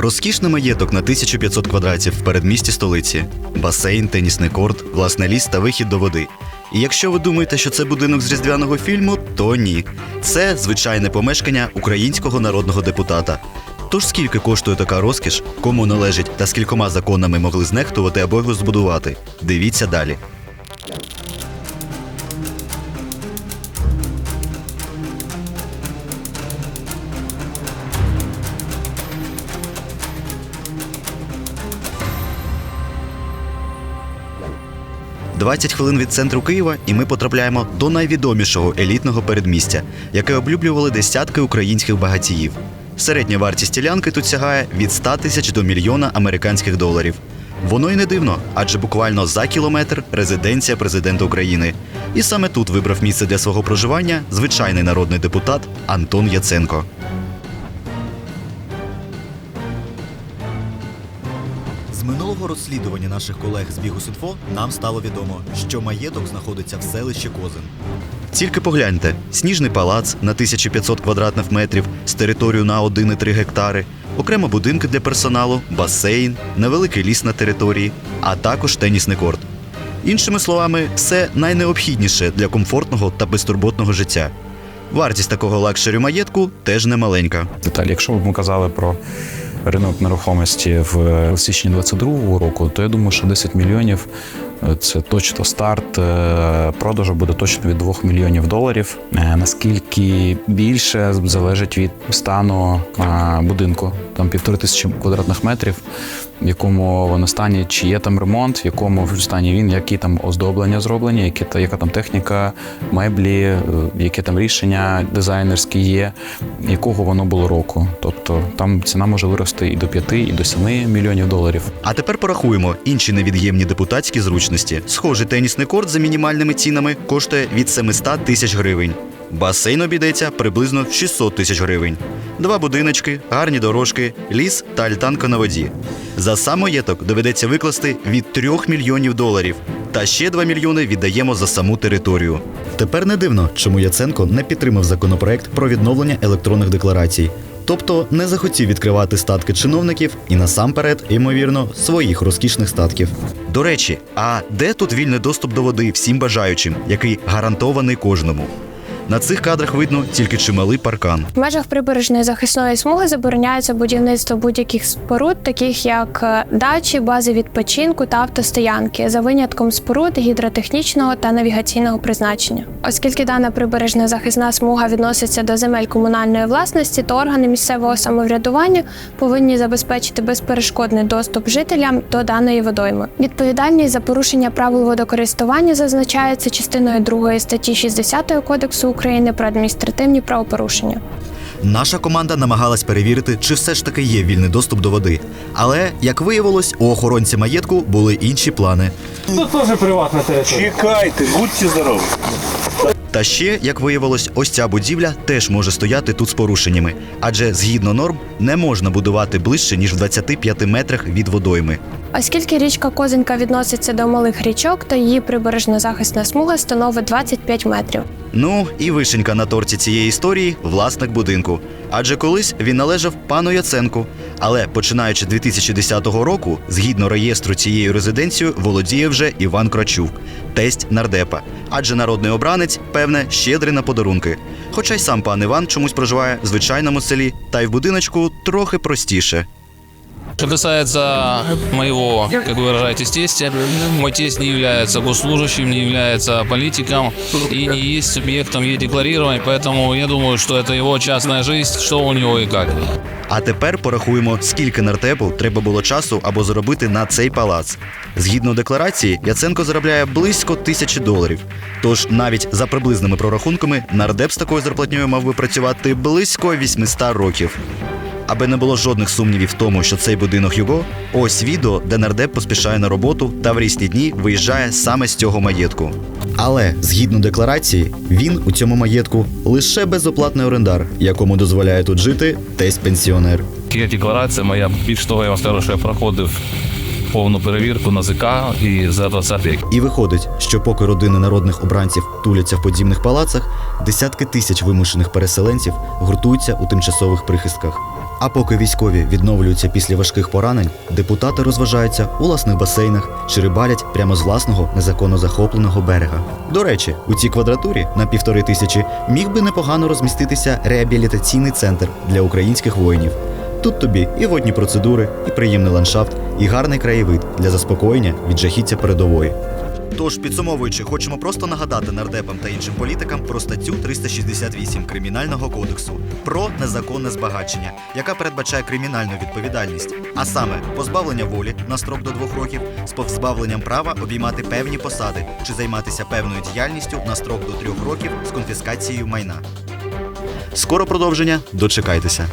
Розкішний маєток на 1500 квадратів в передмісті столиці, басейн, тенісний корт, власний ліс та вихід до води. І якщо ви думаєте, що це будинок з різдвяного фільму, то ні. Це звичайне помешкання українського народного депутата. Тож скільки коштує така розкіш, кому належить та скількома законами могли знехтувати або його збудувати? Дивіться далі. «20 хвилин від центру Києва, і ми потрапляємо до найвідомішого елітного передмістя, яке облюблювали десятки українських багатіїв. Середня вартість ділянки тут сягає від 100 тисяч до мільйона американських доларів. Воно й не дивно, адже буквально за кілометр резиденція президента України. І саме тут вибрав місце для свого проживання звичайний народний депутат Антон Яценко. Минулого розслідування наших колег з Бігус.Інфо нам стало відомо, що маєток знаходиться в селищі Козин. Тільки погляньте: сніжний палац на 1500 квадратних метрів з територією на 1,3 гектари, окремо будинки для персоналу, басейн, невеликий ліс на території, а також тенісний корт. Іншими словами, все найнеобхідніше для комфортного та безтурботного життя. Вартість такого лакшері маєтку теж немаленька. деталі. Якщо б ми казали про ринок нерухомості в січні 22-го року, то я думаю, що 10 мільйонів це точно старт е, продажу буде точно від 2 мільйонів доларів. Е, Наскільки більше залежить від стану е, будинку, там півтори тисячі квадратних метрів. В якому воно стані, чи є там ремонт, в якому стані він, які там оздоблення зроблені, які та яка там техніка, меблі, е, які там рішення дизайнерські є, якого воно було року. Тобто там ціна може вирости і до 5, і до 7 мільйонів доларів. А тепер порахуємо інші невід'ємні депутатські зручності. Схожий тенісний корт за мінімальними цінами коштує від 700 тисяч гривень. Басейн обійдеться приблизно в 600 тисяч гривень. Два будиночки, гарні дорожки, ліс та альтанка на воді. За сам маєток доведеться викласти від 3 мільйонів доларів. Та ще 2 мільйони віддаємо за саму територію. Тепер не дивно, чому Яценко не підтримав законопроект про відновлення електронних декларацій. Тобто не захотів відкривати статки чиновників і насамперед, ймовірно, своїх розкішних статків. До речі, а де тут вільний доступ до води всім бажаючим, який гарантований кожному? На цих кадрах видно тільки чималий паркан. В межах прибережної захисної смуги забороняється будівництво будь-яких споруд, таких як е, дачі, бази відпочинку та автостоянки, за винятком споруд гідротехнічного та навігаційного призначення. Оскільки дана прибережна захисна смуга відноситься до земель комунальної власності, то органи місцевого самоврядування повинні забезпечити безперешкодний доступ жителям до даної водойми. Відповідальність за порушення правил водокористування зазначається частиною 2 статті 60 Кодексу України про адміністративні правопорушення. Наша команда намагалась перевірити, чи все ж таки є вільний доступ до води. Але, як виявилось, у охоронці маєтку були інші плани. Тут теж приватна територія. Чекайте, будьте здорові. Та ще, як виявилось, ось ця будівля теж може стояти тут з порушеннями, адже згідно норм не можна будувати ближче ніж в 25 метрах від водойми. Оскільки річка Козинка відноситься до малих річок, то її прибережна захисна смуга становить 25 метрів. Ну і вишенька на торті цієї історії власник будинку. Адже колись він належав пану Яценку. Але починаючи 2010 року, згідно реєстру цією резиденцією, володіє вже Іван Крачук, тесть нардепа. Адже народний обранець, певне, щедрий на подарунки. Хоча й сам пан Іван чомусь проживає в звичайному селі, та й в будиночку трохи простіше. Что касается моего, как вы выражаетесь, тестя, мой тесть не является госслужащим, не является политиком и не есть субъектом е-декларирования, поэтому я думаю, что это его частная жизнь, что у него и как. А тепер порахуємо, скільки нартепу треба було часу або заробити на цей палац. Згідно декларації, Яценко заробляє близько тисячі доларів. Тож навіть за приблизними прорахунками нардеп з такою зарплатньою мав би працювати близько 800 років. Аби не було жодних сумнівів в тому, що цей будинок його, ось відео, де нардеп поспішає на роботу та в різні дні виїжджає саме з цього маєтку. Але згідно декларації, він у цьому маєтку лише безоплатний орендар, якому дозволяє тут жити тесть пенсіонер. Є декларація моя. Більш того, я вам скажу, що я проходив повну перевірку на ЗК і за 20 рік. І виходить, що поки родини народних обранців туляться в подземних палацах, десятки тисяч вимушених переселенців гуртуються у тимчасових прихистках. А поки військові відновлюються після важких поранень, депутати розважаються у власних басейнах чи рибалять прямо з власного незаконно захопленого берега. До речі, у цій квадратурі на півтори тисячі міг би непогано розміститися реабілітаційний центр для українських воїнів. Тут тобі і водні процедури, і приємний ландшафт, і гарний краєвид для заспокоєння від жахіття передової. Тож, підсумовуючи, хочемо просто нагадати нардепам та іншим політикам про статтю 368 Кримінального кодексу про незаконне збагачення, яка передбачає кримінальну відповідальність, а саме позбавлення волі на строк до двох років з позбавленням права обіймати певні посади чи займатися певною діяльністю на строк до трьох років з конфіскацією майна. Скоро продовження, дочекайтеся.